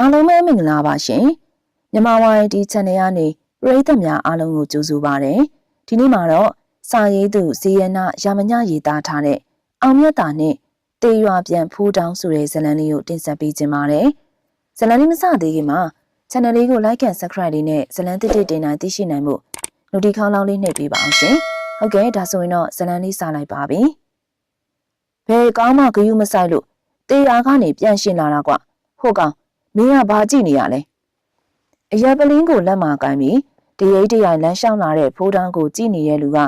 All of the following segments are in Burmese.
အားလုံးပဲမင်္ဂလာပါရှင်မြန်မာဝိုင်ဒီ channel ကနေပရိသတ်များအားလုံးကိုကြိုဆိုပါရစေဒီနေ့မှာတော့စာရေးသူဇေယနာရမညရေးသားထားတဲ့အောင်မြတ်တာနဲ့တေရွာပြန်ဖိုးတောင်းဆိုတဲ့ဇာတ်လမ်းလေးကိုတင်ဆက်ပေးခြင်းပါတယ်ဇာတ်လမ်းလေးမစသေးခင်မှာ channel လေးကို like and subscribe လေးနဲ့ဇာတ်လမ်းတစ်တစ်တင်တိုင်းသိရှိနိုင်မှု notification ခေါင်းလောင်းလေးနှိပ်ပေးပါအောင်ရှင်ဟုတ်ကဲ့ဒါဆိုရင်တော့ဇာတ်လမ်းလေးစလိုက်ပါပြီဘယ်ကောင်းမှဂယုမဆိုင်လို့တေရွာကနေပြန်ရှင်လာတာကွဟုတ်ကောင် မင်းကဘာကြည့်နေရလဲအရက်ပလင်းကိုလက်မှာကင်ပြီးတရိပ်တရိုင်လမ်းလျှောက်လာတဲ့ဖိုးတန်းကိုကြည့်နေတဲ့လူက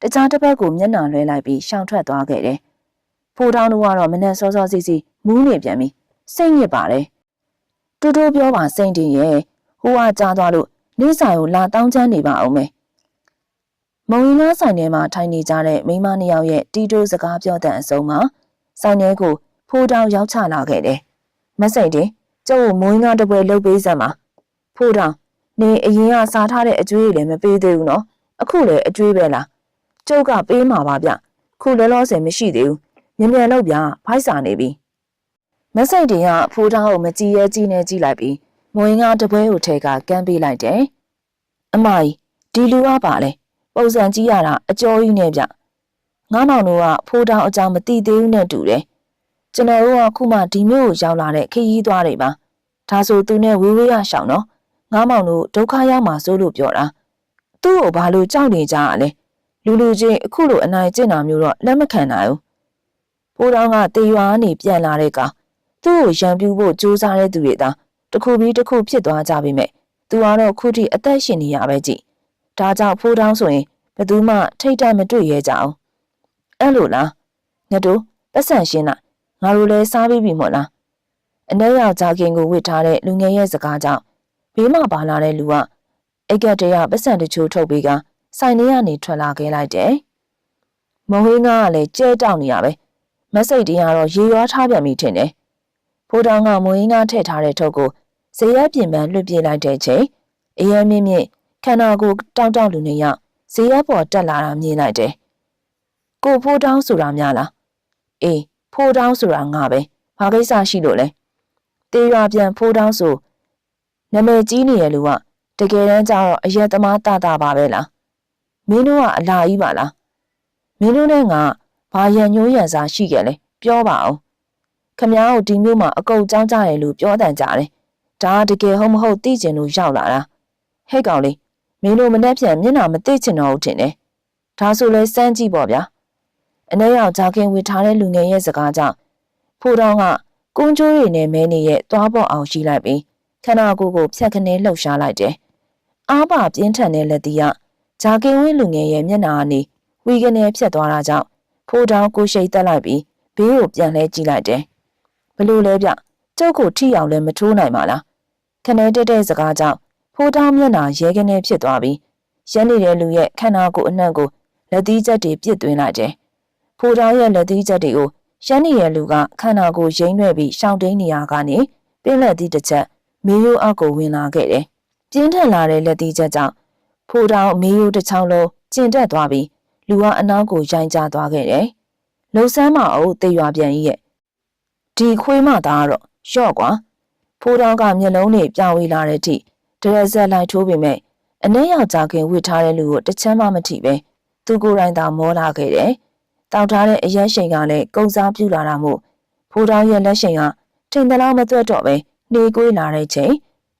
တခြားတစ်ဘက်ကိုမျက်နှာလွှဲလိုက်ပြီးရှောင်ထွက်သွားခဲ့တယ်ဖိုးတန်းတို့ကတော့မနဲ့စောစောစီစီမူးနေပြန်ပြီးစိတ်ညစ်ပါတယ်တူတူပြောပါစိတ်တင်ရဲ့ဟိုကကြားသွားလို့နေဆိုင်ကိုလာတောင်းချမ်းနေပါအောင်မယ်မုံရင်ကားဆိုင်ထဲမှာထိုင်နေကြတဲ့မိန်းမနှစ်ယောက်ရဲ့တီတိုးစကားပြောတဲ့အစုံမှာဆိုင်ထဲကိုဖိုးတောင်ရောက်ချလာခဲ့တယ်။မစိတ်တင် ကျုပ်ကိုမွေးငါတပွဲလှုပ်ပေးစမ်းပါဖိုးတောင်နေအရင်ကစားထားတဲ့အကျွေးတွေလည်းမပေးသေးဘူးနော်အခုလည်းအကျွေးပဲလားကျုပ်ကပေးမှာပါဗျခုလောလောဆယ်မရှိသေးဘူးမြန်မြန်လုပ်ပြဖိုက်စာနေပြီမစိတ်တင်ကဖိုးတောင်ကိုမကြည်ရဲကြည်နေကြည့်လိုက်ပြီးမွေးငါတပွဲကိုထဲကကမ်းပေးလိုက်တယ်အမကြီးဒီလူကပါလေပုံစံကြီးရတာအကျော်ကြီးနဲ့ဗျငါးမောင်တို့ကဖိုးတောင်အကြောင်းမသိသေးဘူးနဲ့တူတယ် ကျွန်တော်တို့ကခုမှဒီမျိုးကိုရောက်လာတဲ့ခရီးသွားတွေပါဒါဆိုသူနဲ့ဝေးဝေးရရှောင်နော်ငားမောင်တို့ဒုက္ခရောက်မှာစိုးလို့ပြောတာသူ့ကိုဘာလို့ကြောက်နေကြရလဲလူလူချင်းအခုလိုအနိုင်ကျင့်တာမျိုးတော့လက်မခံနိုင်ဘူးဖိုးတောင်းကတေရွာကနေပြန်လာတဲ့ကောင်သူ့ကိုရံပြူဖို့ကြိုးစားတဲ့သူတွေသာတစ်ခုပြီးတစ်ခုဖြစ်သွားကြပြီမဲ့သူကတော့ခုထိအသက်ရှင်နေရပဲကြည်ဒါကြောင့်ဖိုးတောင်းဆိုရင်ဘယ်သူမှထိတ်တိုက်မတွေ့ရဲကြအောင်အဲ့လိုလားငါတို့ပတ်စံရှင်းလား ငါတို့လည်းစားပြီးပြီမို့လားအနှဲယောက်ဂျာကင်ကိုဝစ်ထားတဲ့လူငယ်ရဲ့စကားကြောင့်ဘေးမှာပါလာတဲ့လူကအိတ်ကတရပတ်စံတချို့ထုတ်ပြီးကဆိုင်ထဲကနေထွက်လာခဲ့လိုက်တယ်။မဟင်းကားကလည်းကျဲတောက်နေရပဲ။မက်စိတ်တင်းကတော့ရေရွာထားပြန်ပြီထင်တယ်။ဖိုးတောင်ကမဟင်းကားထည့်ထားတဲ့ထုပ်ကိုဇေယျပြင်ပန်းလွှတ်ပြေးလိုက်တဲ့ချိန်အရင်မြင့်မြင့်ခန္ဓာကိုယ်တောင်းတောင်းလူနေရောက်ဇေယျပေါ်တက်လာတာမြင်လိုက်တယ်။ကိုဖိုးတောင်းဆိုတာများလား။အေး ဖိုးတောင်းဆိုတာငါပဲ။ဘာကိစ္စရှိလို့လဲ။တေးရွာပြန်ဖိုးတောင်းဆိုနာမည်ကြီးနေတဲ့လူကတကယ်တမ်းကျတော့အရက်သမားတတာပါပဲလားမင်းတို့ကအလာကြီးပါလားမင်းတို့နဲ့ငါဘာရံညိုးရံစားရှိခဲ့လဲပြောပါအောင်ခမ ्या ကိုဒီမျိုးမှာအကုတ်ကြောင်းကြတယ်လို့ပြောတန်ကြတယ်ဒါကတကယ်ဟုတ်မဟုတ်သိကျင်လို့ရောက်လာတာဟဲ့ကောင်လေးမင်းတို့မနှက်ပြန်မျက်နှာမသိချင်တော့ဘူးထင်တယ်ဒါဆိုလဲစမ်းကြည့်ပေါ့ဗျာ အနေရောက်ဂျာကင်ဝေထားတဲ့လူငယ်ရဲ့စကားကြောင့်ဖိုးတောင်းကကုန်းကျိုးတွေနဲ့မဲနေရဲ့သွားပေါ်အောင်ရှိလိုက်ပြီးခန္ဓာကိုယ်ကိုဖြတ်ခနဲလှုပ်ရှားလိုက်တယ်။အားပါပြင်းထန်တဲ့လက်သီးကဂျာကင်ဝင်းလူငယ်ရဲ့မျက်နှာကနေဝီကနေဖြတ်သွားတာကြောင့်ဖိုးတောင်ကိုရှိတ်တက်လိုက်ပြီးဘေးကိုပြန်လဲကြည့်လိုက်တယ်။ဘလို့လဲဗျကျုပ်ကိုထိအောင်လဲမထိုးနိုင်ပါလား။ခနဲတက်တဲ့စကားကြောင့်ဖိုးတောင်မျက်နှာရဲကနေဖြစ်သွားပြီးရမ်းနေတဲ့လူရဲ့ခန္ဓာကိုယ်အနှံ့ကိုလက်သီးချက်တွေပြစ်သွင်းလိုက်တယ်။ ဖိုးတောင်ရဲ့လက်သီးချက်တွေကိုရမ်းနေတဲ့လူကခန္ဓာကိုယ်ရိမ့်ရွဲ့ပြီးရှောင်တိန်နေရကနေပြင်းလက်သီးတစ်ချက်မေယိုအောက်ကိုဝင်လာခဲ့တယ်။ပြင်းထန်လာတဲ့လက်သီးချက်ကြောင့်ဖိုးတောင်မေယိုတစ်ချောင်းလုံးကျင်တက်သွားပြီးလူကအနောက်ကိုရိုင်းချသွားခဲ့တယ်။လှုပ်ဆန်းမအောင်တေရွာပြန်ကြီးရဲ့ဒီခွေးမသားကတော့ရှော့ကွာဖိုးတောင်ကမျက်လုံးတွေပြောင်းဝေးလာတဲ့အထိဒရက်ဆက်လိုက်ထိုးပေမဲ့အနည်းယောက်ကြခင်ဝစ်ထားတဲ့လူကိုတချမ်းမှမထိပဲသူကိုယ်တိုင်သာမောလာခဲ့တယ်။ တောက်ထားတဲ့အရက်ရှိန်ကလည်းကုံစားပြူလာတာမို့ဖိုးတောင်ရဲ့လက်ရှိန်ကထင်သလားမသွက်တော့ပဲနှေးကွေးလာတဲ့ချိန်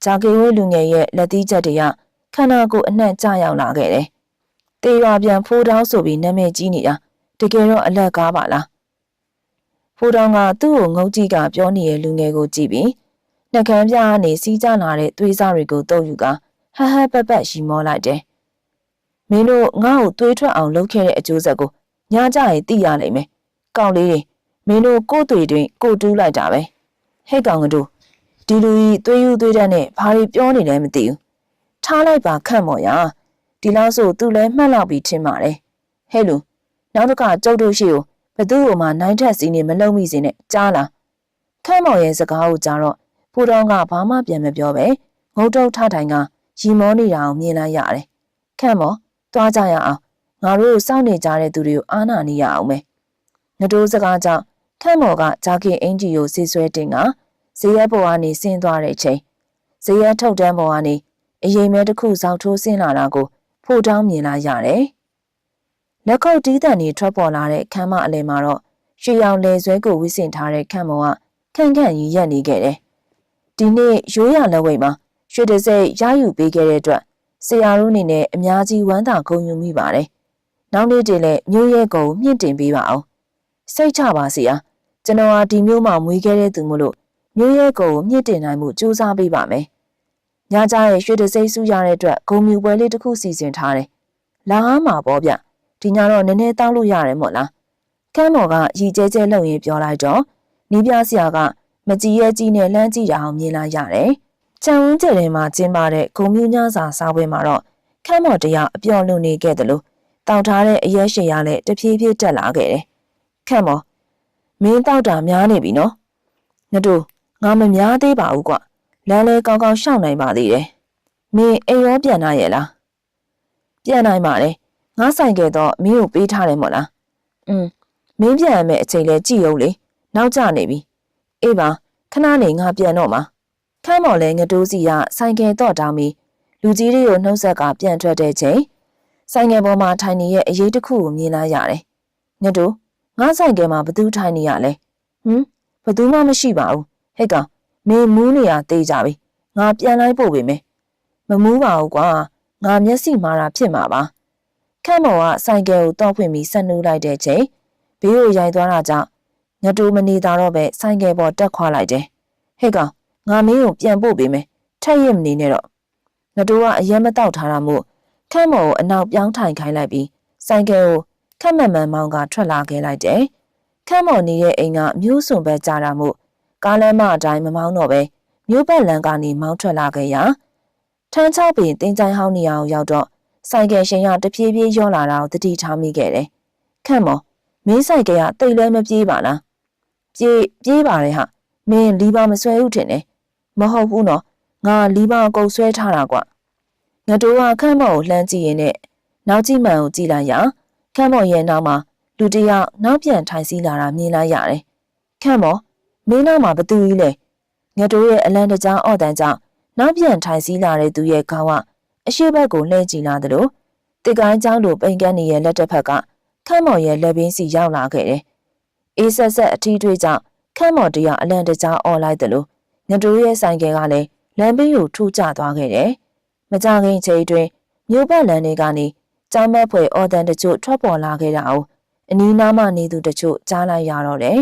ဂျာကေဝဲလူငယ်ရဲ့လက်သီးချက်တွေကခန္ဓာကိုယ်အနှံ့ကျရောက်လာခဲ့တယ်။တေရွာပြန်ဖိုးတောင်းဆိုပြီးနာမည်ကြီးနေတာတကယ်တော့အလက်ကားပါလား။ဖိုးတောင်းကသူ့ကိုငုံကြည့်ကပြောနေတဲ့လူငယ်ကိုကြည့်ပြီးနှကန်းပြားကနေစီးကျလာတဲ့သွေးစားတွေကိုတုပ်ယူကဟဟပက်ပက်ရှီမောလိုက်တယ်။မင်းတို့ငါ့ကိုသွေးထွက်အောင်လုပ်ခဲ့တဲ့အကျိုးဆက်ကို ညကြရင်သိရလိမ့်မယ်။ကောက်လေးတွေမင်းတို့ကိုယ်တွေတွင် ကိုတူးလိုက်တာပဲ။ဟဲ့ကောင်ကတို့ဒီလူကြီးသွေးယူသွေးတတ်နဲ့ဘာတွေပြောနေလဲမသိဘူးထားလိုက်ပါခန့်မော်ရဒီလောက်ဆိုသူလည်းမှတ်လောက်ပြီးထင်ပါတယ်ဟဲ့လူနောက်တစ်ခါကျုပ်တို့ရှိကိုဘသူ့ကိုမှနိုင်ထက်စီနေမလုံမိစေနဲ့ကြားလားခန့်မော်ရဲ့စကားကိုကြားတော့ဖူတော်ကဘာမှပြန်မပြောပဲငုတ်တုတ်ထထိုင်ကရီမောနေတာကိုမြင်လိုက်ရတယ်ခန့်မော်သွားကြရအောင် ငါတို့စောင့်နေကြတဲ့သူတွေကိုအားနာနေရအောင်မယ်ငတိုးစကားကြောင့်ခန့်မော်ကဂျာကင်အင်ဂျီကိုဆေးဆွဲတင်ကဇရက်ပေါ်ကနေဆင်းသွားတဲ့အချိန်ဇရက်ထုတ်တန်းပေါ်ကနေအရင်မဲတစ်ခုစောက်ထိုးဆင်းလာတာကိုဖို့တောင်းမြင်လာရတယ်။လက်ခုပ်တီးတန်တွေထွက်ပေါ်လာတဲ့ခမ်းမအလယ်မှာတော့ရွှေရောင်လေဆွဲကိုဝိစင်ထားတဲ့ခန့်မောကခန့်ခန့်ကြီးရက်နေခဲ့တယ်။ဒီနေ့ရိုးရလက်ဝိတ်မှာရွှေတစိတ်ရယူပေးခဲ့တဲ့အတွက်ဆရာတို့အနေနဲ့အများကြီးဝမ်းသာဂုဏ်ယူမိပါတယ်။ နောက်နေ့တည်းလည်းမျိုးရဲကိုမြင့်တင်ပေးပါအောင်။စိတ်ချပါဆရာ။ကျွန်တော်ဟာဒီမျိုးမှာမွေးခဲ့တဲ့သူမို့လို့မျိုးရဲကိုမြင့်တင်နိုင်မှုစူးစမ်းပေးပါမယ်။ညကြရဲ့ရွှေတစိတ်စုရတဲ့အတွက်ဂုံမြူပွဲလေးတစ်ခုစီစဉ်ထားတယ်။လာမှာပေါ့ဗျ။ဒီညတော့နည်းနည်းတောင်းလို့ရတယ်မို့လား။ကမ်းမော်ကရီကျဲကျဲလှုပ်ရင်းပြောလိုက်တော့နီးပြဆရာကမကြည်ရဲ့ကြီးနဲ့လှမ်းကြည့်ရအောင်မြင်လာရတယ်။ချံဝန်းကျယ်ထဲမှာကျင်းပတဲ့ဂုံမြူညစာစားပွဲမှာတော့ခမ်းမော်တရားအပြော်လွန်နေခဲ့တယ်လို့ တောက်ထားတဲ့အရက်ရှည်ရနဲ့တဖြည်းဖြည်းတက်လာခဲ့တယ်။ခမ်းမော်မင်းတောက်တာများနေပြီနော်။ငါတို့ငါမများသေးပါဘူးကွ။လမ်းလဲကောင်းကောင်းရှောက်နိုင်ပါသေးတယ်။မင်းအိမ်ရောပြန်လာရဲ့လား။ပြန်နိုင်ပါလေ။ငါဆိုင်ခဲ့တော့မင်းကိုပေးထားတယ်မို့လား။อืมမင်းပြန်ရမယ့်အချိန်လဲကြည့်အောင်လေ။နောက်ကျနေပြီ။အေးပါခဏနေငါပြန်တော့မှာ။ခမ်းမော်လဲငတိုးစီကဆိုင်ကယ်တော့တောင်းပြီးလူကြီးတွေကိုနှုတ်ဆက်ကပြန်ထွက်တဲ့ချိန် ဆိုင်ငယ်ပေါ်မှာထိုင်နေရဲ့အရေးတစ်ခုကိုမြင်လာရတယ်။ငါတို့ငါဆိုင်ကယ်မှာဘသူထိုင်နေရလဲ။ဟမ်ဘသူမှမရှိပါဘူး။ဟဲ့ကောင်မင်းမူးနေရသေးကြပြီ။ငါပြန်လိုက်ပို့ပေးမယ်။မမူးပါဘူးကွာ။ငါမျက်စိမာတာဖြစ်မှာပါ။ခန့်မော်ကဆိုင်ကယ်ကိုတောက်ဖွင့်ပြီးဆက်နှူးလိုက်တဲ့ချိန်ဘေးကိုရိုက်သွားတာကြောင့်ငတိုးမနေတာတော့ပဲဆိုင်ကယ်ပေါ်တက်ခွာလိုက်တယ်။ဟဲ့ကောင်ငါမင်းကိုပြန်ပို့ပေးမယ်။ထက်ရမနေနဲ့တော့ငတိုးကအရင်မတောက်ထားတာမို့ ခန့်မော်ကိုအနောက်ပြောင်းထိုင်ခိုင်းလိုက်ပြီးဆိုင်ကယ်ကိုခက်မန်မန်မောင်းကထွက်လာခဲ့လိုက်တယ်။ခန့်မော်နေတဲ့အိမ်ကမျိုးစုံပဲကြားတာမို့ကားလမ်းမအတိုင်းမမောင်းတော့ပဲမျိုးပတ်လန်ကနေမောင်းထွက်လာခဲ့ရာထန်းချောက်ပင်တင်းချိုင်းဟောင်းနေအောင်ရောက်တော့ဆိုင်ကယ်ရှင်ရတပြေးပြေးရောလာတာကိုတတိထားမိခဲ့တယ်။ခန့်မော်မင်းဆိုင်ကယ်ကတိတ်လဲမပြေးပါလား။ပြေးပြေးပါတယ်ဟာမင်းလီပါမဆွဲဘူးထင်တယ်။မဟုတ်ဘူးနော်ငါလီပါအကုန်ဆွဲထားတာကွ ငတိုးကခန့်မော်ကိုလှမ်းကြည့်ရင်နဲ့နောက်ကြည့်မှန်ကိုကြည့်လိုက်ရာခန့်မော်ရဲ့နောက်မှာလူတစ်ယောက်နောက်ပြန်ထိုင်စီးလာတာမြင်လိုက်ရတယ်။ခန့်မော်မင်းနောက်မှာဘသူကြီးလဲငတိုးရဲ့အလံတကြားအော့တန်းကြောင့်နောက်ပြန်ထိုင်စီးလာတဲ့သူရဲ့ခေါင်းကအရှိဘက်ကိုလှည့်ကြည့်လာသလိုတစ်ကိုင်းကျောင်းလိုပိန်ကန်းနေရဲ့လက်တစ်ဖက်ကခန့်မော်ရဲ့လက်ပင်စီရောက်လာခဲ့တယ်။အေးဆက်ဆက်အထီးထွေးကြောင့်ခန့်မော်တရအလံတကြားအော်လိုက်သလိုငတိုးရဲ့ဆိုင်ကယ်ကလည်းလမ်းဘေးကိုထိုးကျသွားခဲ့တယ်။ မကြခင်ချိန်အတွင်းမြို့ပတ်လမ်းတွေကနေကျောင်းမက်ဖွယ်အော်တန်တချို့ထွက်ပေါ်လာခဲ့တာ哦အနီးနားမှနေသူတချို့ကြားလိုက်ရတော့တယ်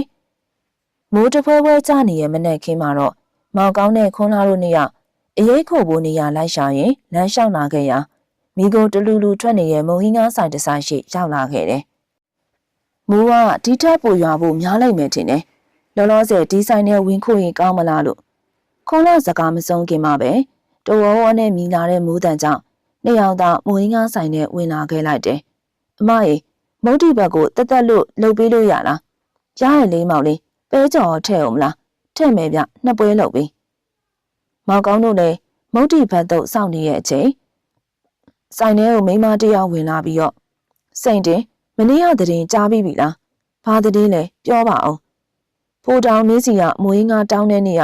။မိုးတဖွဲဖွဲကျနေရဲ့မနဲ့ခင်းမှာတော့မောင်ကောင်းတဲ့ခွန်းလာတို့နေရအရေးခိုဖို့နေရလိုက်ရှာရင်လမ်းလျှောက်လာခဲ့ရာမိကိုတလူလူထွက်နေရဲ့မုံဟင်းကားဆိုင်တဆိုင်ရှိရောက်လာခဲ့တယ်။မိုးကဒီထက်ပိုရွာဖို့များလိုက်မယ်ထင်တယ်။လောလောဆယ်ဒီဆိုင်နဲ့ဝင်ခိုရင်ကောင်းမလားလို့ခုံးလာစကားမဆုံးခင်မှာပဲ တဝဝနဲ့မိလာတဲ့မိုးတန်ကြောင့်နှစ်ယောက်သားမွေးငါဆိုင်နဲ့ဝင်လာခဲ့လိုက်တယ်။အမရေမုတ်တိဘက်ကိုတက်တက်လို့လှုပ်ပေးလို့ရလား။ကြားရလေးမောင်လေးပဲကြော်ထဲ့အောင်မလား။ထဲ့မယ်ဗျနှစ်ပွဲလှုပ်ပြီး။မောင်ကောင်းတို့လည်းမုတ်တိဘက်သို့စောင့်နေရဲ့အချိန်ဆိုင်ထဲကိုမိမတယောက်ဝင်လာပြီးတော့စိန်တင်မနေ့ကတရင်ကြားပြီးပြီလား။ဘာတည်လဲပြောပါအောင်။ဖိုးတောင်နေစီကမွေးငါတောင်းတဲ့နေ့က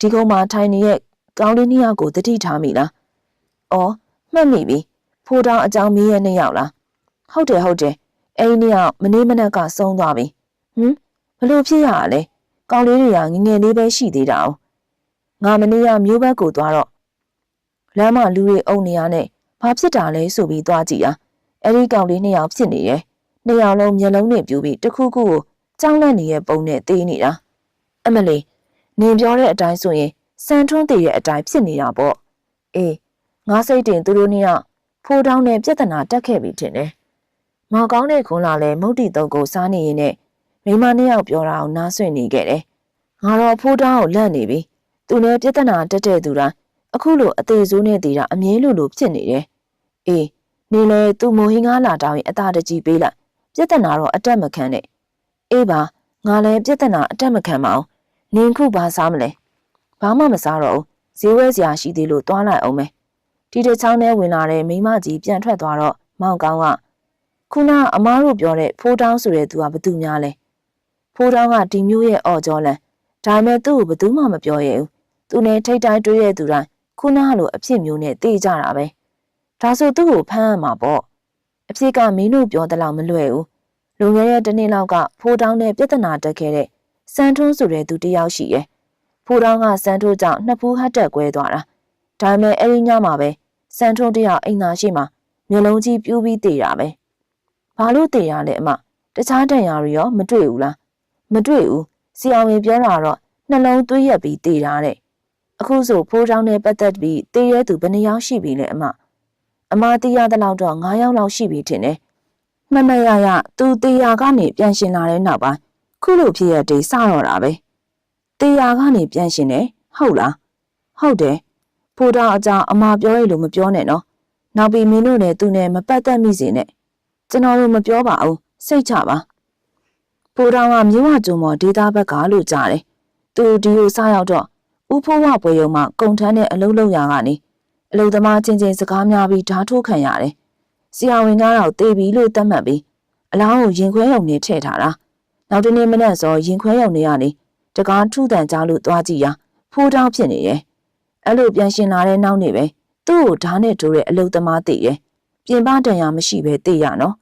ဒီကုန်းမှာထိုင်နေတဲ့ ကောင်းလေးနှစ်ယောက်ကိုတတိထားမိလား။အော်မှတ်မိပြီ။ဖိုးတောင်အကြောင်းမေးရနှစ်ယောက်လား။ဟုတ်တယ်ဟုတ်တယ်။အဲ့ဒီနှစ်ယောက်မနေ့မနက်ကဆုံးသွားပြီ။ဟမ်ဘလို့ဖြစ်ရလဲ။ကောင်းလေးတွေကငငယ်လေးပဲရှိသေးတာ။ငါမနေ့ကမျိုးဘက်ကိုသွားတော့လမ်းမလူတွေအုံနေရနဲ့ဘာဖြစ်တာလဲဆိုပြီးသွားကြည့်ရ။အဲ့ဒီကောင်လေးနှစ်ယောက်ဖြစ်နေတယ်။နှစ်ယောက်လုံးမျက်လုံးနဲ့ပြူပြီးတစ်ခုခုကိုကြောင်းလန့်နေတဲ့ပုံနဲ့တေးနေတာ။အမလေးနင်ပြောတဲ့အတိုင်းဆိုရင် စံထွန်းတည်တဲ့အတိုင်းဖြစ်နေတာပေါ့အေးငါစိတ်တင်သူတို့နှစ်ယောက်ဖိုးတောင်းနဲ့ပြဿနာတက်ခဲ့ပြီထင်တယ်မောင်ကောင်းတဲ့ခွန်လာလဲမုတ်တီတုပ်ကိုစားနေရင်နဲ့မိမနှစ်ယောက်ပြောတာကိုနားဆွင့်နေခဲ့တယ်ငါတော့ဖိုးတောင်းကိုလန့်နေပြီသူနဲ့ပြဿနာတက်တဲ့သူတိုင်းအခုလိုအသေးစိုးနဲ့တည်တာအမြဲလိုလိုဖြစ်နေတယ်အေးနေလေသူ့မိုဟင်းကားလာတောင်းရင်အသာတကြီးပေးလိုက်ပြဿနာတော့အတက်မခံနဲ့အေးပါငါလည်းပြဿနာအတက်မခံပါအောင်နင်ခုဘာစားမလဲ ဘာမှမစားတော့ဘူးဈေးဝဲစရာရှိသေးလို့တွားလိုက်အောင်မယ်ဒီတစ်ချောင်းထဲဝင်လာတဲ့မိမကြီးပြန်ထွက်သွားတော့မောင်ကောင်းကခုနအမားတို့ပြောတဲ့ဖိုးတောင်းဆိုတဲ့သူကဘသူများလဲဖိုးတောင်းကဒီမျိုးရဲ့အော်ကြောလန်ဒါဒါပေမဲ့သူ့ကိုဘယ်သူမှမပြောရဘူးသူနဲ့ထိတ်တိုင်းတွေ့ရသူတိုင်းခုနကလိုအဖြစ်မျိုးနဲ့တေးကြတာပဲဒါဆိုသူ့ကိုဖမ်းရမှာပေါ့အဖြစ်ကမင်းတို့ပြောတဲ့လောက်မလွယ်ဘူးလွန်ခဲ့တဲ့တစ်နှစ်လောက်ကဖိုးတောင်းနဲ့ပြဿနာတက်ခဲ့တဲ့စန်ထွန်းဆိုတဲ့သူတစ်ယောက်ရှိရဲ့ ဖိုးတောင်းကစန်ထွန်းကြောင့်နှစ်ဖူးဟတ်တက်ကွဲသွားတာဒါပေမဲ့အဲ့ဒီညမှာပဲစန်ထွန်းတယောက်အိမ်သာရှိမှာမျိုးလုံးကြီးပြူးပြီးတေးတာပဲဘာလို့တေးရလဲအမတခြားတန်ရာတွေရောမတွေ့ဘူးလားမတွေ့ဘူးစီအောင်ရင်ပြောတာတော့နှလုံးသွေးရက်ပြီးတေးတာတဲ့အခုဆိုဖိုးတောင်းနဲ့ပတ်သက်ပြီးတေးရဲသူဘယ်နှယောက်ရှိပြီလဲအမအမတီးရတဲ့လောက်တော့9ယောက်လောက်ရှိပြီထင်တယ်မမရရသူတေးရကနေပြန်ရှင်လာတဲ့နောက်ပိုင်းခုလိုဖြစ်ရတေးစတော့တာပဲ တေးရကနေပြန်ရှင်တယ်ဟုတ်လားဟုတ်တယ်ဖိုးတောင်းအကြောင်းအမပြောရလို့မပြောနဲ့နော်နောက်ပြီးမင်းတို့လည်းသူနဲ့မပတ်သက်မိစေနဲ့ကျွန်တော်တို့မပြောပါဘူးစိတ်ချပါဖိုးတောင်းကမြို့ဝကျုံမော်ဒေတာဘက်ကလို့ကြားတယ်သူဒီကိုစားရောက်တော့ဦးဖိုးဝပွဲရုံမှာကုံထမ်းတဲ့အလုပ်လုပ်ရာကနေအလုပ်သမားချင်းချင်းစကားများပြီးဓာတ်ထိုးခံရတယ်ဆရာဝန်ကတော့တေးပြီလို့သတ်မှတ်ပြီးအလောင်းကိုရင်ခွဲရုံနဲ့ထည့်ထားတာနောက်တနေ့မနက်စောရင်ခွဲရုံတွေကနေ တကားထုတန်ကြားလို့သွားကြည့်ရာဖိုးတောင်းဖြစ်နေတယ်အဲ့လိုပြန်ရှင်လာတဲ့နောက်နေ့ပဲသူ့ကိုဓာတ်နဲ့ထိုးတဲ့အလုပ်သမားသိတယ်ပြင်ပတန်ရာမရှိပဲသိရနော်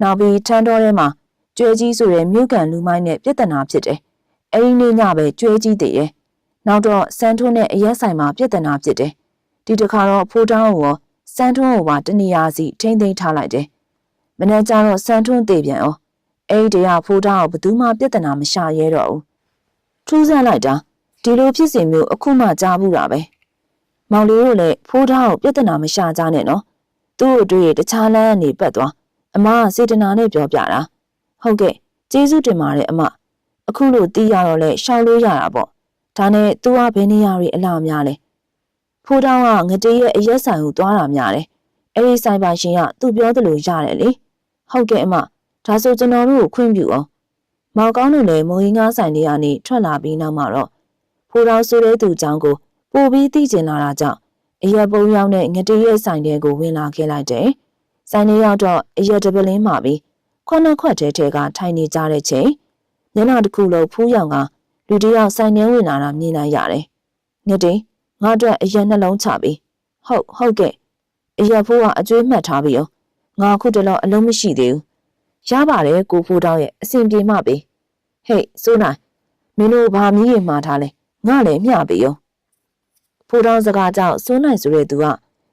နောက်ပြီးထန်းတော်ထဲမှာကျွဲကြီးဆိုတဲ့မြို့ကန်လူမိုင်းနဲ့ပြဿနာဖြစ်တယ်။အဲဒီနေ့ညပဲကျွဲကြီးတည်ရဲ့။နောက်တော့စန်းထွန်းနဲ့အရက်ဆိုင်မှာပြဿနာဖြစ်တယ်။ဒီတစ်ခါတော့ဖိုးတောင်းကိုရောစန်းထွန်းကိုပါတနေရာစီထိမ့်သိမ်းထားလိုက်တယ်။မနေ့ကျတော့စန်းထွန်းတည်ပြန်အောင်အဲဒီတည်းကဖိုးတောင်းကိုဘယ်သူမှပြဿနာမရှာရဲတော့ဘူး။ ထူးဆန်းလိုက်တာဒီလိုဖြစ်စဉ်မျိုးအခုမှကြားဘူးတာပဲ။မောင်လေးတို့လည်းဖိုးတောင်းကိုပြဿနာမရှာကြနဲ့နော်။သူ့အတွေ့တခြားလမ်းကနေပတ်သွားအမကစေတနာနဲ့ပြောပြတာဟုတ်ကဲ့ကျေးဇူးတင်ပါတယ်အမအခုလို့တီးရတော့လဲရှောက်လို့ရတာပေါ့ဒါနဲ့ तू ကဘယ်နေရာတွေအလားများလဲဖိုးတောင်းကငတေးရဲ့အရက်ဆိုင်ကိုသွားတာများတယ်အဲ့ဒီဆိုင်ပါရှင်ကသူပြောသလိုရတယ်လေဟုတ်ကဲ့အမဒါဆိုကျွန်တော်တို့ကိုခွင့်ပြုအောင် မောင်ကောင်းတို့လည်းမုံရင်းကားဆိုင်တွေကနေထွက်လာပြီးနောက်မှာတော့ဖိုးတောင်းဆိုတဲ့သူចောင်းကိုပို့ပြီးသိကျင်လာတာကြောင့်အရက်ပုံရောက်တဲ့ငတေးရဲ့ဆိုင်တွေကိုဝင်လာခဲ့လိုက်တယ်ဆိုင်နေရောက်တော့အရက်တပလင်းမှာပြီးခွနခွက်တဲတဲကထိုင်နေကြတဲ့ချိန်ညနာတစ်ခုလုံးဖူးရောင်ကလူတယောက်ဆိုင်ထဲဝင်လာတာမြင်လိုက်ရတယ်။ငတိငါအတွက်အရက်နှလုံးချပြီ။ဟုတ်ဟုတ်ကဲ့အရက်ဖိုးကအကျွေးမှတ်ထားပြီရော။ငါခုတလောအလုံးမရှိသေးဘူး။ ရပါတယ်ကိုဖိုးတောင်းရဲ့အစဉ်ပြေမှပြီ။ဟေ့စိုးနိုင်မင်းတို့ဘာမီးရင်မှားထားလဲ။ငါလည်းမျှပြီရော။ဖိုးတောင်းစကားကြောင့်စိုးနိုင်ဆိုတဲ့သူက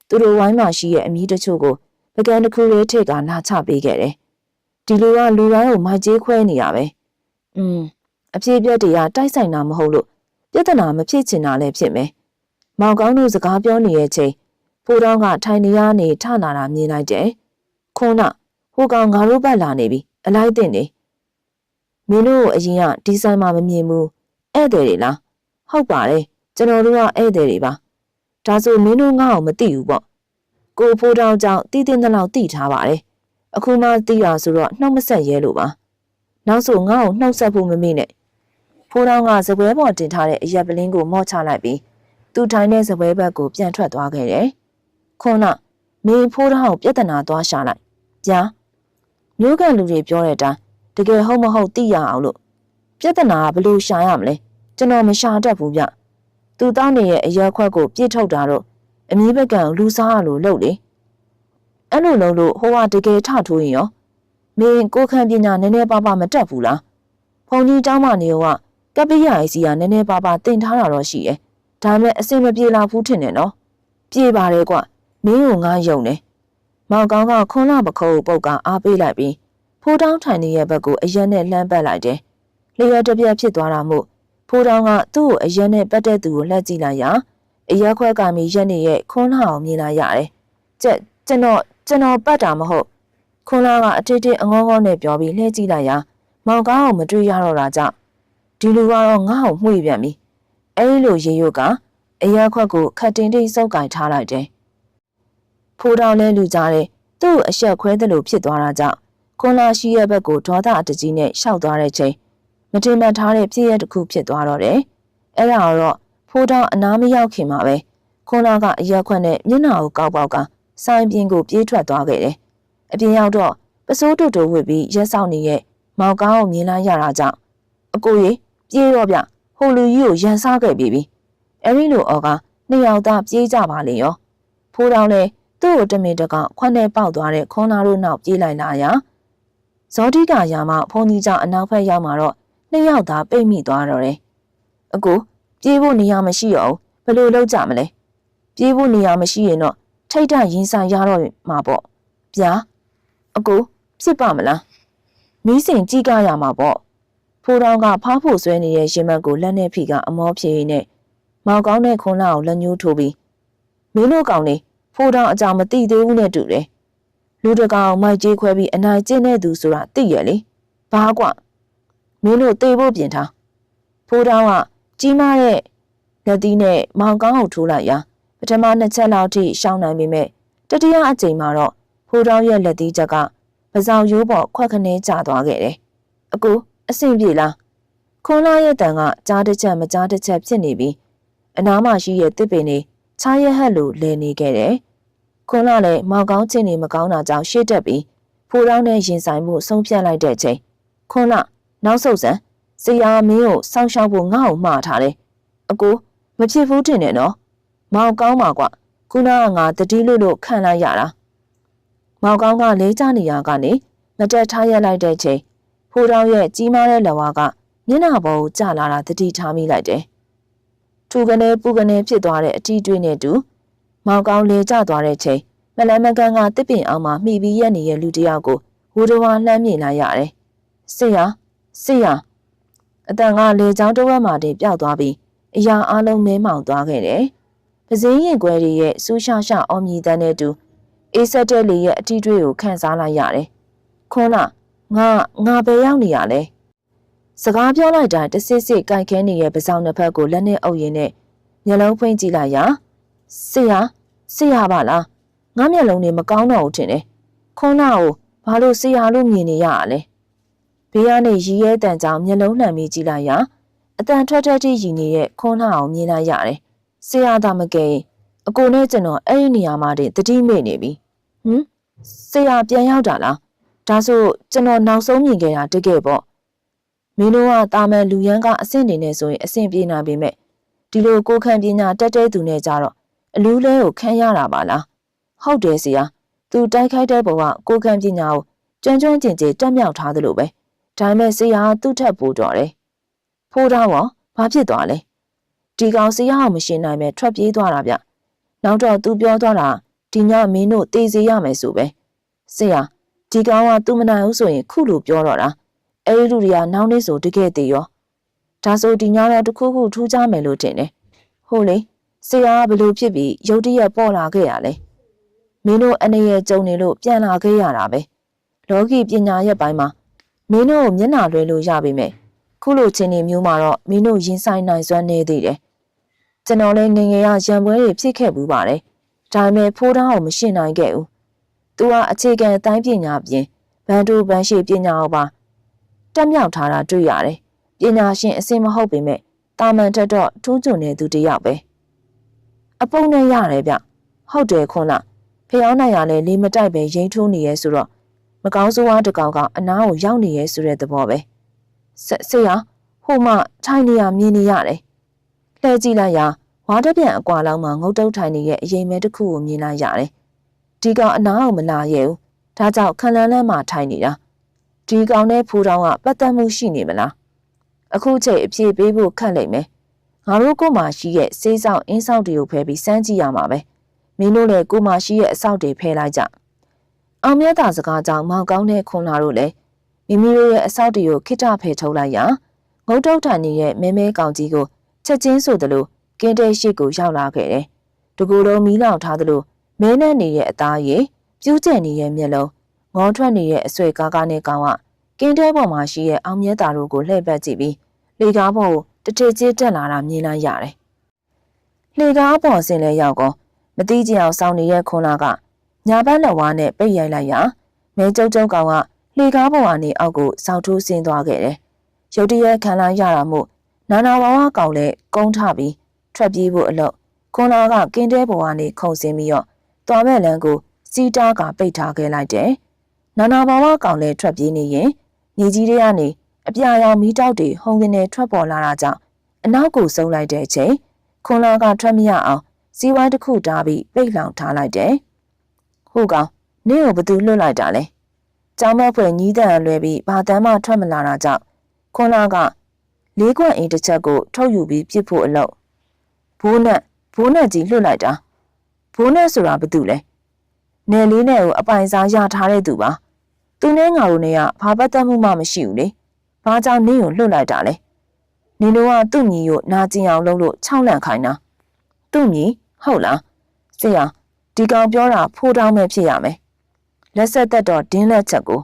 သူတို့ဝိုင်းမှာရှိရဲ့အမီးတချို့ကိုပကံတစ်ခုလေးထိတ်ကနာချပေးခဲ့တယ်။ဒီလိုကလူတိုင်းကိုမိုက်ကြီးခွဲနေရပဲ။อืมအဖြစ်အပျက်တွေကတိုက်ဆိုင်တာမဟုတ်လို့ပြဿနာမဖြစ်ချင်တာလည်းဖြစ်မယ်။မောင်ကောင်းတို့စကားပြောနေရဲ့ချိန်ဖိုးတောင်းကထိုင်နေရနေထလာတာမြင်လိုက်တယ်။ခွန်းက ဟိုကောင်ငါတို့ဘက်လာနေပြီအလိုက်တင်နေ။မင်းတို့အရင်ကဒီဆိုင်မှာမမြင်ဘူး။ဧည့်သည်တွေလား။ဟုတ်ပါတယ်ကျွန်တော်တို့ကဧည့်သည်တွေပါ။ဒါဆိုမင်းတို့ငါ့ကိုမသိဘူးပေါ့ကိုဖိုးတောင်းကြောင့်တည်တင်တဲ့လောက်သိထားပါတယ်။အခုမှသိရဆိုတော့နှုတ်မဆက်ရဲလို့ပါ။နောက်ဆိုငါ့ကိုနှုတ်ဆက်ဖို့မမေ့နဲ့။ဖိုးတောင်းကစပွဲပေါ်တင်ထားတဲ့အရက်ပလင်းကိုမော့ချလိုက်ပြီးသူထိုင်တဲ့စပွဲဘက်ကိုပြန်ထွက်သွားခဲ့တယ်။ခွန်းကမင်းဖိုးတောင်းကိုပြဿနာသွားရှာလိုက်။ကြာ မျိုးကန်လူတွေပြောတဲ့အတိုင်းတကယ်ဟုတ်မဟုတ်သိရအောင်လို့ပြဿနာကဘလို့ရှာရမလဲကျွန်တော်မရှာတတ်ဘူးဗျသူတောင်းနေရဲ့အရက်ခွက်ကိုပြစ်ထုတ်တာတော့အမီးဘက်ကန်လူစားရလို့လုပ်လေအဲ့လိုလုံးလို့ဟိုကတကယ်ထထိုးရင်ရောမင်းကိုခံပညာနည်းနည်းပါးပါးမတက်ဘူးလားဖုန်ကြီးတောင်းမနေရောကကပ္ပိယအစီကနည်းနည်းပါးပါးတင်ထားတာတော့ရှိရဲ့ဒါမဲ့အစင်မပြေလောက်ဘူးထင်တယ်နော် ပြေပါတယ်ကွမင်းကငါယုံတယ် မောင်ကောင်းကခွန်းလာပခုံးပုတ်ကအားပေးလိုက်ပြီးဖိုးတောင်းထိုင်နေတဲ့ဘက်ကိုအရက်နဲ့လှမ်းပတ်လိုက်တယ်လျှက်တစ်ပြက်ဖြစ်သွားတာမို့ဖိုးတောင်းကသူ့ကိုအရက်နဲ့ပတ်တဲ့သူကိုလှည့်ကြည့်လိုက်ရာအရက်ခွက်ကမီရက်နေရဲ့ခွန်းလာအောင်မြင်လာရတယ်ကျက်ကျွန်တော်ကျွန်တော်ပတ်တာမဟုတ်ခွန်လာကအတိတ်တိအငေါငေါနဲ့ပြောပြီးလှည့်ကြည့်လိုက်ရာမောင်ကားကိုမတွေ့ရတော့တာကြောင့်ဒီလူကတော့ငါ့ကိုမှွေပြန်ပြီအဲဒီလိုရေရွတ်ကအရာခွက်ကိုခတ်တင်တိတ်စုပ်ကင်ထားလိုက်တယ် ဖိုးတောင်လဲလူကြတဲ့သူ့အဆက်ခွဲသလိုဖြစ်သွားတာကြောင့်ခွန်လာရှိရဲ့ဘက်ကိုဒေါသအတကြီးနဲ့ရှောက်သွားတဲ့ချိန်မတင်မှတ်ထားတဲ့ဖြစ်ရတစ်ခုဖြစ်သွားတော့တယ်အဲ့ဒါတော့ဖိုးတောင်အနားမရောက်ခင်မှာပဲခွန်လာကအရက်ခွက်နဲ့မျက်နှာကိုကောက်ပေါက်ကဆိုင်ပြင်ကိုပြေးထွက်သွားခဲ့တယ်။အပြင်ရောက်တော့ပစိုးတူတူဝစ်ပြီးရက်ဆောင်နေရဲ့မောင်ကောင်းကိုမြင်လိုက်ရတာကြောင့်အကိုကြီးပြေးတော့ဗျဟိုဟိုလူကြီးကိုရန်စားခဲ့ပြီးပြီအဲ့ဒီလိုအော်ကနှစ်ယောက်သားပြေးကြပါလေရောဖိုးတော်လည်း သူ့ကိုတမင်တကခွန်းနဲ့ပေါက်သွားတဲ့ခွန်လာတို့နောက်ပြေးလိုက်လာရာဇောတိကရာမဖုန်ကြီးကြောင့်အနောက်ဘက်ရောက်มาတော့နှစ်ယောက်သားပိတ်မိသွားတော့တယ်အကိုပြေးဖို့နေရာမရှိတော့ဘယ်လိုလုပ်ကြမလဲပြေးဖို့နေရာမရှိရင်တော့ထိတ်ထရင်ဆိုင်ရတော့မှာပေါ့ဗျာအကိုဖြစ်ပါမလားမီးစင်ကြည့်ကြရမှာပေါ့ဖိုးတော်ကဖားဖို့ဆွဲနေတဲ့ရင်မက်ကိုလက်နဲ့ဖိကအမောဖြေနဲ့မောင်ကောင်းတဲ့ခွန်လာကိုလက်ညှိုးထိုးပြီးမင်းတို့ကောင်လေး ဖိုးတော်အကြောင်းမသိသေးဘူးနဲ့တူတယ်လူတကောင်မိုက်ကြီးခွဲပြီးအနိုင်ကျင့်တဲ့သူဆိုတာသိရလေဘာကွမင်းတို့သေဖို့ပြင်ထားဖိုးတော်ကကြီးမားတဲ့လက်သီးနဲ့မောင်ကောင်းကိုထိုးလိုက်ရာပထမနှစ်ချက်လောက်ထိရှောင်းနိုင်ပေမဲ့တတိယအကြိမ်မှာတော့ဖိုးတော်ရဲ့လက်သီးချက်ကပဇောင်ရိုးပေါ်ခွက်ခနဲကျသွားခဲ့တယ်အကူအဆင်ပြေလားခွန်လာရဲ့တန်ကကြားတစ်ချက်မကြားတစ်ချက်ဖြစ်နေပြီးအနားမှာရှိရဲ့တစ်ပင်တွေ ချားရဟက်လိုလဲနေခဲ့တယ်ခွန်လာလည်းမောင်ကောင်းချင်းနေမကောင်းတာကြောင့်ရှေ့တက်ပြီးဖိုးတော်နဲ့ရင်ဆိုင်မှုဆုံးဖြတ်လိုက်တဲ့ချိန်ခွန်လာနောက်ဆုတ်စမ်းဆရာမင်းကိုစောင့်ရှောက်ဖို့ငါ့ကိုမှားထားတယ်အကူမဖြစ်ဘူးထင်တယ်နော်မောင်ကောင်းပါကွခုနကငါတတိလို့လို့ခံလိုက်ရတာမောင်ကောင်းကလေးချနေရကနေငတက်ထားရလိုက်တဲ့ချိန်ဖိုးတော်ရဲ့ကြီးမားတဲ့လက်ဝါးကမျက်နှာပေါ်ကိုကျလာတာတတိထားမိလိုက်တယ် ထူကနေပူကနေဖြစ်သွားတဲ့အထီးတွေးနဲ့တူမောင်ကောင်းလေကျသွားတဲ့ချိန်မလန်မကန်ကတစ်ပင်အောင်မှာမှီပြီးရက်နေတဲ့လူတစ်ယောက်ကိုဝူတော်ဝါလှမ်းမြင်လိုက်ရတယ်။စစ်ရစစ်ရအတန်ကလေချောင်းတစ်ဝက်မှတင်ပျောက်သွားပြီးအရာအလုံးမဲမှောင်သွားခဲ့တယ်။ပစင်းရင်ခွဲတွေရဲ့စူးရှာရှာအောင်မြည်တဲ့နဲ့တူအေးဆက်တဲ့လေရဲ့အထီးတွေးကိုခန်းစားလိုက်ရတယ်။ခွန်းလာငါငါပဲရောက်နေရလဲ။ စကားပြောလိုက်တာတစစ်စစ်ကြိုက်ခဲနေတဲ့ပစောင်းတစ်ဖက်ကိုလက်နဲ့အုပ်ရင်းနဲ့မျက်လုံးဖွင့်ကြည့်လိုက်ရာဆရာဆရာပါလားငါမျက်လုံးတွေမကောင်းတော့ဘူးထင်တယ်ခွန်းလာကိုဘာလို့ဆရာလို့မြင်နေရတာလဲဘေးကနေရီရဲတန်ကြောင်မျက်လုံးလှန်ပြီးကြည့်လိုက်ရာအတန်ထွက်ထွက်ထိရည်နေတဲ့ခွန်းလာအောင်မြင်လိုက်ရတယ်ဆရာသာမကယ်အကိုနဲ့ကျွန်တော်အဲ့ဒီနေရာမှာတည်းတတိမေ့နေပြီဟမ်ဆရာပြန်ရောက်တာလားဒါဆိုကျွန်တော်နောက်ဆုံးမြင်ခဲ့တာတကယ်ပေါ့ မင်းတို့ကတာမန်လူရန်ကအဆင့်နေနေဆိုရင်အဆင့်ပြေးနိုင်ပေမဲ့ဒီလိုကိုခံပညာတက်တဲ့သူနဲ့ကြတော့အလူးလဲကိုခံရတာပါလားဟုတ်တယ်ဆရာသူတိုက်ခိုက်တဲ့ဘဝကိုခံပညာကိုကျွမ်းကျွမ်းကျင်ကျင်တက်မြောက်ထားသလိုပဲဒါပေမဲ့ဆရာသူ့ထက်ပိုတော်တယ်ဖိုးသားရောဘာဖြစ်သွားလဲဒီကောင်ဆရာအောင်မရှင်းနိုင်ပဲထွက်ပြေးသွားတာဗျနောက်တော့သူပြောသွားတာဒီညမင်းတို့တေးစေရမယ်ဆိုပဲဆရာဒီကောင်ကသူမနိုင်ဘူးဆိုရင်ခုလိုပြောတော့တာ အဲဒီလူတွေကနောက်နေ့ဆိုတကယ်သေးရောဒါဆိုဒီညတော့တခုခုထူးခြားမယ်လို့ထင်တယ်ဟုတ်လေဆရာကဘလို့ဖြစ်ပြီးရုတ်တရက်ပေါ်လာခဲ့ရလဲမင်းတို့အနေရဲ့ကြုံနေလို့ပြန်လာခဲ့ရတာပဲလောကီပညာရဲ့ပိုင်းမှာမင်းတို့မျက်နှာလွဲလို့ရပါမယ်ခုလိုချင်းနေမျိုးမှာတော့မင်းတို့ရင်ဆိုင်နိုင်စွမ်းနေသေးတယ်ကျွန်တော်လည်းငငယ်ရရံပွဲတွေဖြစ်ခဲ့ဘူးပါတယ်ဒါပေမဲ့ဖိုးသားကိုမရှင်းနိုင်ခဲ့ဘူးသူကအခြေခံအတိုင်းပညာပြင်ဘန်တူဘန်ရှိပညာကိုပါ တက်မြောက်ထားတာတွေ့ရတယ်ပညာရှင်အစင်မဟုတ်ပေမဲ့တာမန်တက်တော့ထူးချွန်နေသူတယောက်ပဲအပုံနဲ့ရတယ်ဗျဟုတ်တယ်ခွန်းလားဖျောင်းနိုင်ရလဲလေးမတိုက်ပဲရိမ့်ထိုးနေရဲဆိုတော့မကောင်းဆိုးဝါးတကောင်ကအနားကိုရောက်နေရဲဆိုတဲ့သဘောပဲဆက်ဆေးရဟိုမှထိုင်နေရမြင်နေရတယ်လှဲကြည့်လိုက်ရာဝါတပြန်အကွာလောက်မှငုတ်တုတ်ထိုင်နေရဲ့အရင်မဲတစ်ခုကိုမြင်လိုက်ရတယ်ဒီကောင်အနားကိုမလာရဲဘူးဒါကြောင့်ခလန်းလန်းမှထိုင်နေတာ ဒီကောင်နဲ့ဖူတောင်းကပတ်သက်မှုရှိနေမလားအခုချိန်အပြေပေးဖို့ခက်လိမ့်မယ်ငါတို့ကိုမှရှိရဲ့စေးဆောင်အင်းဆောင်တွေကိုဖယ်ပြီးစမ်းကြည့်ရမှာပဲမင်းတို့လည်းကိုမှရှိရဲ့အဆောက်တွေဖယ်လိုက်ကြအောင်မြတ်တာစကားကြောင့်မောင်ကောင်းတဲ့ခွန်လာတို့လည်းမိမိတို့ရဲ့အဆောက်တွေကိုခိတဖယ်ထုတ်လိုက်ရာငုတ်တုတ်ထိုင်နေတဲ့မဲမဲကောင်ကြီးကိုချက်ချင်းဆိုသလိုကင်းတဲ့ရှိကိုရောက်လာခဲ့တယ်တကူလုံးမီးလောင်ထားသလိုမဲနဲ့နေရဲ့အသားရည်ပြူးကျက်နေရဲ့မျက်လုံး ငေါထွက်နေရဲ့အဆွဲကားကားနဲ့ကောင်ကကင်းတဲပေါ်မှာရှိတဲ့အောင်မြတ်တာတို့ကိုလှည့်ပတ်ကြည့်ပြီးလေကားပေါ်ကိုတထေကြီးတက်လာတာမြင်လိုက်ရတယ်။လေကားပေါ်ဆင်လဲရောက်ကောမတိကြအောင်စောင်းနေတဲ့ခွန်လာကညာဘက်လက်ဝါးနဲ့ပိတ်ရိုက်လိုက်ရာမဲကျုပ်ကျုပ်ကောင်ကလေကားပေါ်ကနေအောက်ကိုစောက်ထိုးဆင်းသွားခဲ့တယ်။ရုတ်တရက်ခံလိုက်ရတာမို့နာနာဝါဝါကောင်လည်းကုန်းထပြီးထွက်ပြေးဖို့အလို့ခွန်လာကကင်းတဲပေါ်ကနေခုန်ဆင်းပြီးတော့သွားမဲ့လမ်းကိုစီတားကပိတ်ထားခဲ့လိုက်တယ်။ နာနာဘာဝကောင်လည်းထွက်ပြေးနေရင်ညီကြီးတွေကနေအပြာရောင်မီးတောက်တွေဟုံကနေထွက်ပေါ်လာတာကြောင့်အနောက်ကိုစုံလိုက်တဲ့အချိန်ခွန်လာကထွက်မရအောင်စီဝိုင်းတစ်ခုတားပြီးပိတ်လောင်ထားလိုက်တယ်။ဟုတ်ကောင်နင့်ကိုဘသူလွတ်လိုက်တာလဲ။ကျောင်းမဖွယ်ညီးတန်လွယ်ပြီးဘာတမ်းမှထွက်မလာတာကြောင့်ခွန်လာကလေးခွက်အိမ်တစ်ချက်ကိုထုတ်ယူပြီးပြစ်ဖို့အလုပ်ဘိုးနဲ့ဘိုးနဲ့ကြီးလွတ်လိုက်တာဘိုးနဲ့ဆိုတာဘသူလဲ။ နယ်လေးနဲ့ကိုအပိုင်စားရထားတဲ့သူပါ။သူနဲ့ငါတို့နဲ့ကဘာပတ်သက်မှုမှမရှိဘူးလေ။ဘာကြောင့်နင့်ကိုလွတ်လိုက်တာလဲ။နင်တို့ကသူ့ညီကိုနာကျင်အောင်လုပ်လို့ခြောက်လန့်ခိုင်းတာ။သူ့ညီဟုတ်လား။ဆရာဒီကောင်ပြောတာဖိုးတောင်းမဲ့ဖြစ်ရမယ်။လက်ဆက်သက်တော့ဒင်းလက်ချက်ကို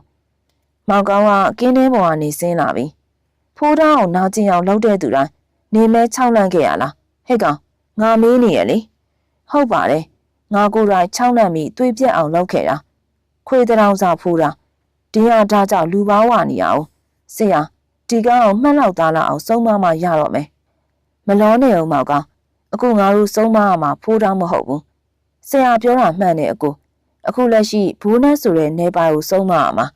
မောင်ကောင်ကကင်းတင်းပေါ်ကနေဆင်းလာပြီ။ဖိုးတောင်းအောင်နာကျင်အောင်လုပ်တဲ့သူတိုင်းနေမဲခြောက်လန့်ခဲ့ရလား။ဟဲ့ကောင်ငါမေးနေရလေ။ဟုတ်ပါတယ်။ ငါကိုယ်တိုင်ခြောက်လန့်ပြီးတွေးပြက်အောင်လုပ်ခဲ့တာ။ခွေတောင်စာဖိုးတာဒီဟာဒါကြောင့်လူပေါင်းဝနေရအောင်။ဆရာဒီကောင်အောင်မှတ်လောက်သားလာအောင်စုံမမှရတော့မယ်။မလောနေအောင်မောင်ကောင်အခုငါတို့စုံမရမှာဖိုးတောင်းမဟုတ်ဘူး။ဆရာပြောတာမှန်တယ်အကိုအခုလက်ရှိဘူနက်ဆိုတဲ့နေပါကိုစုံမရမှာ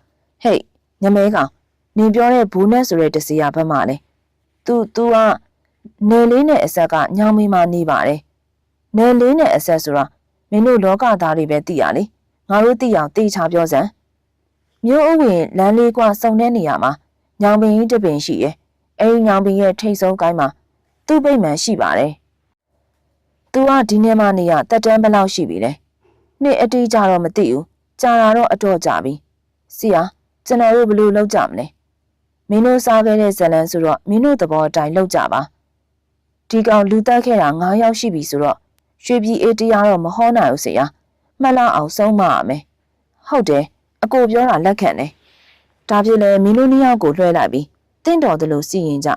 ဟေ့ညမဲကောင်နင်ပြောတဲ့ဘူနက်ဆိုတဲ့တစီရဘက်မှလဲသူသူကနေလေးနဲ့အဆက်ကညောင်မီမာနေပါတယ်နေလေးနဲ့အဆက်ဆိုတာ မင်းတို့လောကသားတွေပဲသိရလေငါတို့သိအောင်သိချပြောစမ်းမျိုးအဝင်လမ်းလေးကွာစုံတဲ့နေရာမှာညောင်ပင်ကြီးတစ်ပင်ရှိရဲ့အဲဒီညောင်ပင်ရဲ့ထိတ်ဆုံးကိုင်းမှာသူ့ပိတ်မှန်ရှိပါတယ်သူကဒီနေ့မှနေရတက်တန်းဘယ်လောက်ရှိပြီလဲနှစ်အတိအကျတော့မသိဘူးကြာတာတော့အတော့ကြာပြီစီယာကျွန်တော်တို့ဘယ်လိုလုပ်ကြမလဲမင်းတို့စားခဲ့တဲ့ဇလန်ဆိုတော့မင်းတို့သဘောအတိုင်းလုပ်ကြပါဒီကောင်လူတက်ခဲ့တာ9ယောက်ရှိပြီဆိုတော့ ရွှေပြည်အေးတရားတော့မဟောနိုင်ဘူးစီယာမှတ်လောက်အောင်ဆုံးမရမယ်ဟုတ်တယ်အကိုပြောတာလက်ခံတယ်ဒါဖြစ်လဲမင်းတို့နှစ်ယောက်ကိုလွှဲလိုက်ပြီးတင့်တော်တယ်လို့စီရင်ကြ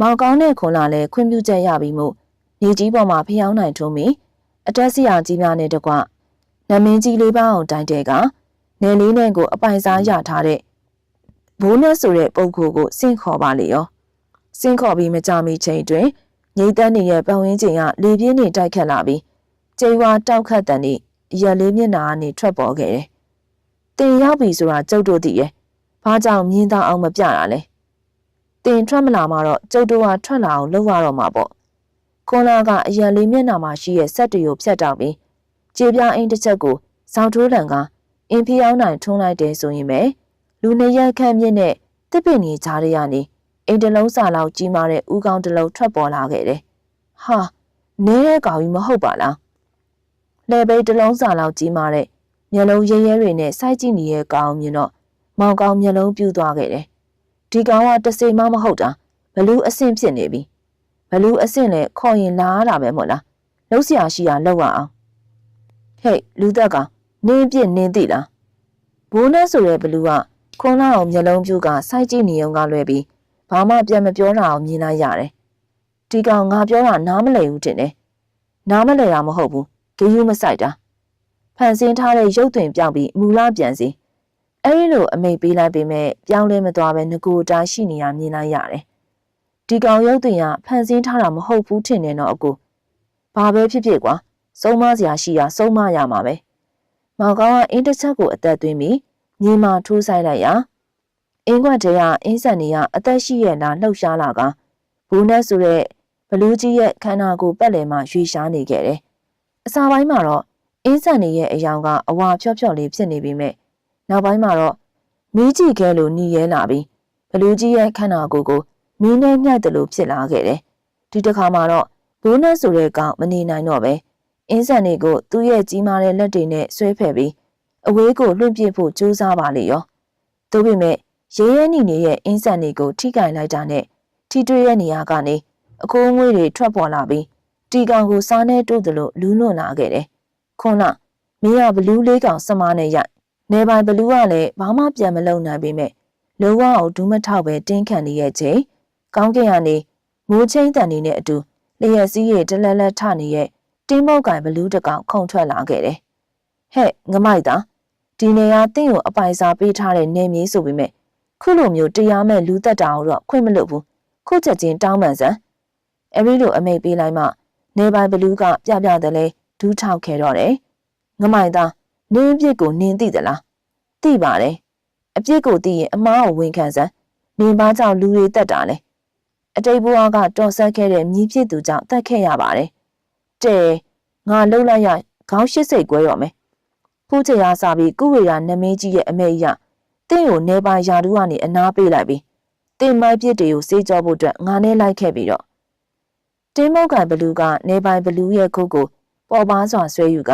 မောင်ကောင်းတဲ့ခွန်လာလဲခွင့်ပြုချက်ရပြီးမှုနေကြီးပေါ်မှာဖျောင်းနိုင်ထုံးပြီးအတက်စီယာကြီးများနဲ့တကွနမင်းကြီးလေးပါအောင်တိုင်တဲ့ကနယ်လေးနဲ့ကိုအပိုင်စားရထားတဲ့ဘိုးနဲ့ဆိုတဲ့ပုံကိုကိုစင့်ခေါ်ပါလေရောစင့်ခေါ်ပြီးမကြမီချိန်တွင် ငိမ့်တန်းနေရဲ့ပတ်ဝန်းကျင်ကလေပြင်းနေတိုက်ခတ်လာပြီးကျိန်ဝါတောက်ခတ်တန်နေရက်လေးမျက်နှာကနေထွက်ပေါ်ခဲ့တယ်။တင်ရောက်ပြီဆိုတာကျုပ်တို့သိရဲ့။ဘာကြောင့်မြင်းသားအောင်မပြတာလဲ။တင်ထွက်မလာမှတော့ကျုပ်တို့ကထွက်လာအောင်လုပ်ရတော့မှာပေါ့။ခွန်လာကအရက်လေးမျက်နှာမှာရှိရဲ့ဆက်တွေကိုဖြတ်တောက်ပြီးခြေပြားအိမ်တစ်ချက်ကိုစောင်းထိုးလန်ကအင်းဖျောင်းနိုင်ထုံးလိုက်တယ်ဆိုရင်ပဲလူနှစ်ရက်ခန့်မြင့်နဲ့တစ်ပင်ကြီးကြားရရနေ အိမ်တလုံးစာလောက်ကြီးမားတဲ့ဥကောင်းတစ်လုံးထွက်ပေါ်လာခဲ့တယ်။ဟာနဲတဲ့ကောင်ကြီးမဟုတ်ပါလား။လဲပိတ်တစ်လုံးစာလောက်ကြီးမားတဲ့မျက်လုံးရဲရဲတွေနဲ့စိုက်ကြည့်နေတဲ့ကောင်မြင်တော့မောင်ကောင်မျက်လုံးပြူးသွားခဲ့တယ်။ဒီကောင်ကတစိမမဟုတ်တာဘလူးအဆင့်ဖြစ်နေပြီ။ဘလူးအဆင့်နဲ့ခေါ်ရင်လာရတာပဲမို့လား။လှုပ်ရှားရှိရလောက်ရအောင်။ဟေ့လူသက်ကနင်းပြစ်နင်းသိလား။ဘိုးနဲ့ဆိုတဲ့ဘလူးကခွန်လာအောင်မျက်လုံးပြူးကစိုက်ကြည့်နေုံကလွယ်ပြီး ဘာမှပြန်မပြောတာအောင်မြင်လိုက်ရတယ်။ဒီကောင်ငါပြောတာနားမလည်ဘူးတင်တယ်။နားမလည်တာမဟုတ်ဘူး။ဂယူးမဆိုင်တာ။ဖန်ဆင်းထားတဲ့ရုပ်သွင်ပြောင်းပြီးမူလပြန်စီ။အဲဒီလိုအမိတ်ပေးလိုက်ပေမဲ့ပြောင်းလဲမသွားပဲငကိုအတိုင်းရှိနေရမြင်လိုက်ရတယ်။ဒီကောင်ရုပ်သွင်ကဖန်ဆင်းထားတာမဟုတ်ဘူးထင်တယ်နော်အကို။ဘာပဲဖြစ်ဖြစ်ကွာ။စုံမစရာရှိရာစုံမရမှာပဲ။မောင်ကောင်ကအင်းတစ်ချက်ကိုအသက်သွင်းပြီးညီမထိုးဆိုင်လိုက်ရာ အင်းခွက်တည်းကအင်းဆန်နေကအသက်ရှိရဲ့လားလှုပ်ရှားလာကဘူးနဲ့ဆိုတဲ့ဘလူးကြီးရဲ့ခန္ဓာကိုယ်ပတ်လည်မှာရွေရှားနေခဲ့တယ်။အစာပိုင်းမှာတော့အင်းဆန်နေရဲ့အယောင်ကအဝါဖြော့ဖြော့လေးဖြစ်နေပေမဲ့နောက်ပိုင်းမှာတော့မီးကြည့်ခဲလိုညီရဲလာပြီးဘလူးကြီးရဲ့ခန္ဓာကိုယ်ကိုမီးနဲ့ညှက်တယ်လို့ဖြစ်လာခဲ့တယ်။ဒီတစ်ခါမှာတော့ဘူးနဲ့ဆိုတဲ့ကောင်မနေနိုင်တော့ပဲအင်းဆန်နေကိုသူ့ရဲ့ကြီးမားတဲ့လက်တွေနဲ့ဆွဲဖယ်ပြီးအဝေးကိုလွှင့်ပစ်ဖို့ကြိုးစားပါလေရော။သို့ပေမဲ့ ရဲရဲနီနေရဲ့အင်းဆန်တွေကိုထိကင်လိုက်တာနဲ့ထိတွေ့ရဲ့နေရာကနေအကိုးငွေတွေထွက်ပေါ်လာပြီးတီကောင်ကိုစားနေတို့တယ်လို့လူးလွန်လာခဲ့တယ်။ခွန်းလာမင်းကဘလူးလေးကောင်စမားနဲ့ရိုက်နေပိုင်ဘလူးကလည်းဘာမှပြန်မလုံနိုင်ပေမဲ့လုံးဝအောင်ဒူးမထောက်ပဲတင်းခံနေရဲ့ချိန်ကောင်းကင်ကနေမိုးချင်းတန်နေတဲ့အတူလျက်စည်းရတလက်လက်ထနေရဲ့တင်းမောက်ကင်ဘလူးတကောင်ခုန်ထွက်လာခဲ့တယ်။ဟဲ့ငမိုက်သားဒီနေရာတင့်ကိုအပိုင်စားပေးထားတဲ့နေမြေဆိုပေမဲ့ ခုလိုမျိုးတရားမဲ့လူသက်တာကိုတော့ခွင့်မလွတ်ဘူးခုချက်ချင်းတောင်းပန်စမ်းအဲ့ဒီလိုအမိတ်ပေးလိုက်မှ နေပိုင်ဘလူးကပြပြတယ်လဲဒူးထောက်ခဲတော့တယ်ငမိုင်သားနင်းပြစ်ကိုနင်းသိသလားသိပါတယ်အပြစ်ကိုသိရင်အမားကိုဝန်ခံစမ်းနင်းပါကြောင့်လူတွေတက်တာလဲအတိတ်ဘဝကတော်ဆက်ခဲ့တဲ့မြည်ဖြစ်သူကြောင့်တတ်ခဲ့ရပါတယ်။တဲငါလှုပ်လိုက်ရခေါင်းရှိစိတ်ကွဲတော့မယ်။ခုချိန်အားစပြီးကုဝေရာနမင်းကြီးရဲ့အမေအရ တင့်ကိုနေပါယာတူကနေအနာပေးလိုက်ပြီးတင်မိုက်ပြစ်တွေကိုစေးကြောဖို့အတွက်ငါနဲ့လိုက်ခဲ့ပြီးတော့တင်းမောက်ကဘလူးကနေပိုင်ဘလူးရဲ့ခုတ်ကိုပေါ်ပါစွာဆွဲယူက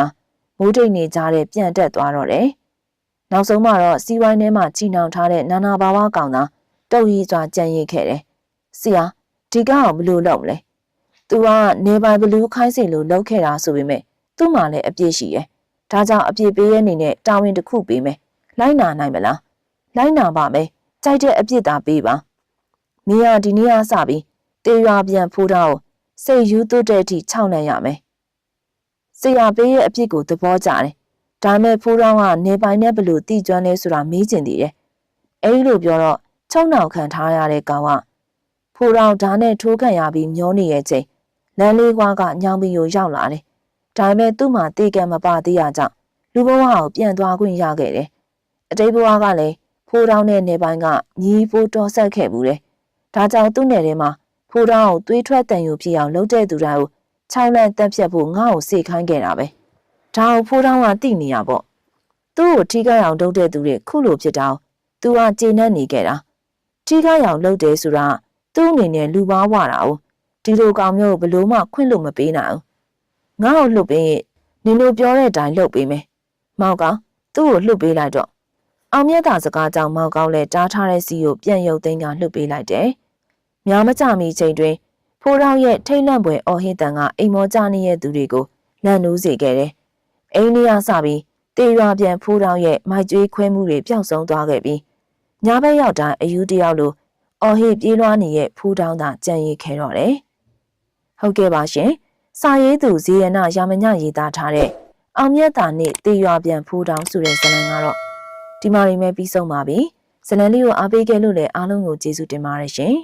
မိုးတိတ်နေကြတဲ့ပြန့်တက်သွားတော့တယ်။နောက်ဆုံးမှတော့စီဝိုင်းထဲမှာကြီးနှောင်ထားတဲ့နာနာဘာဝကောင်သားတုတ်ရီစွာကြံ့ရစ်ခဲ့တယ်။ဆရာဒီကောင်ဘလို့လုပ်မလဲ။ "तू ကနေပိုင်ဘလူးခိုင်းစီလို့လုပ်ခဲ့တာဆိုပေမဲ့သူ့မှာလည်းအပြစ်ရှိရဲ့။ဒါကြောင့်အပြစ်ပေးရဲ့အနေနဲ့တာဝန်တစ်ခုပေးမယ်။လိုက်နာနိုင်မလား။ လိုက်နာပါမယ်။ကြိုက်တဲ့အပြစ်သာပေးပါ။မင်းကဒီနေ့အစပြီးတေရွာပြန်ဖိုးတော့စိတ်ယူသွတ်တဲ့အထိခြောက်နှံ့ရမယ်။ဆရာပေးရဲ့အဖြစ်ကိုသဘောကျတယ်။ဒါမဲ့ဖိုးတော်ကနေပိုင်နဲ့ဘလို့တီကျွမ်းလဲဆိုတာမေးချင်သေးတယ်။အဲဒီလိုပြောတော့ချုံနှောင်ခံထားရတဲ့ကောင်ကဖိုးတော်ဓာတ်နဲ့ထိုးခံရပြီးမျောနေရဲ့ချိန်လမ်းလေးကွာကညောင်ပင်ကိုရောက်လာတယ်။ဒါမဲ့သူ့မှာတေကံမပါသေးရကြောင့်လူဘဝကိုပြန်သွားခွင့်ရခဲ့တယ်။အတိတ်ဘဝကလည်း ဖိုးတော်နဲ့နေပိုင်ကညီဖိုးတော်ဆက်ခဲ့ဘူးတယ်။ဒါကြောင့်သူ့နယ်ထဲမှာဖိုးတော်ကိုသွေးထွက်တန်ယူဖြစ်အောင်လုပ်တဲ့သူတိုင်းကိုခြောက်လန့်တက်ဖြတ်ဖို့ငါ့ကိုစေခိုင်းခဲ့တာပဲဒါကိုဖိုးတောင်းကတိနေရပေါ့သူ့ကိုထိခိုက်အောင်လုပ်တဲ့သူတွေခုလိုဖြစ်တာသူကကျေနပ်နေခဲ့တာထိခိုက်အောင်လုပ်တယ်ဆိုတာသူ့အနေနဲ့လူပါဝတာ哦ဒီလိုကောင်မျိုးဘလို့မှခွင့်လို့မပေးနိုင်ဘူးငါ့ကိုလှုပ်ပေးရင်နင်တို့ပြောတဲ့အတိုင်းလှုပ်ပေးမယ်မောက်ကောင်သူ့ကိုလှုပ်ပေးလိုက်တော့ အောင်မြတ်တာစကားကြောင့်မောက်ကောင်လည်းတားထားတဲ့စီကိုပြန်ရုပ်သိမ်းကလှုပ်ပေးလိုက်တယ်များမကြမီချိန်တွင်ဖိုးတော်ရဲ့ထိတ်လန့်ပွဲအော်ဟစ်တန်ကအိမ်မောကြနေတဲ့သူတွေကိုလန့်နိုးစေခဲ့တယ်။အိမ်နီးရစပြီးတေရွာပြန်ဖိုးတော်ရဲ့မိုက်ကျွေးခွဲမှုတွေပျောက်ဆုံးသွားခဲ့ပြီးညဘက်ရောက်တိုင်းအယူတယောက်လိုအော်ဟစ်ပြေးလွှားနေတဲ့ဖိုးတော်သာကြံရည်ခဲတော့တယ်။ဟုတ်ကဲ့ပါရှင်။စာရေးသူဇေယနာရာမညရေးသားထားတဲ့အောင်မြတ်တာနဲ့တေရွာပြန်ဖိုးတော်ဆိုတဲ့ဇာတ်လမ်းကတော့ ဒီမှာနေမဲ့ပြီးဆုံးပါပြီ။ဇာတ်လမ်းလေးကိုအားပေးခဲ့လို့လည်းအားလုံးကိုကျေးဇူးတင်ပါတယ်ရှင်။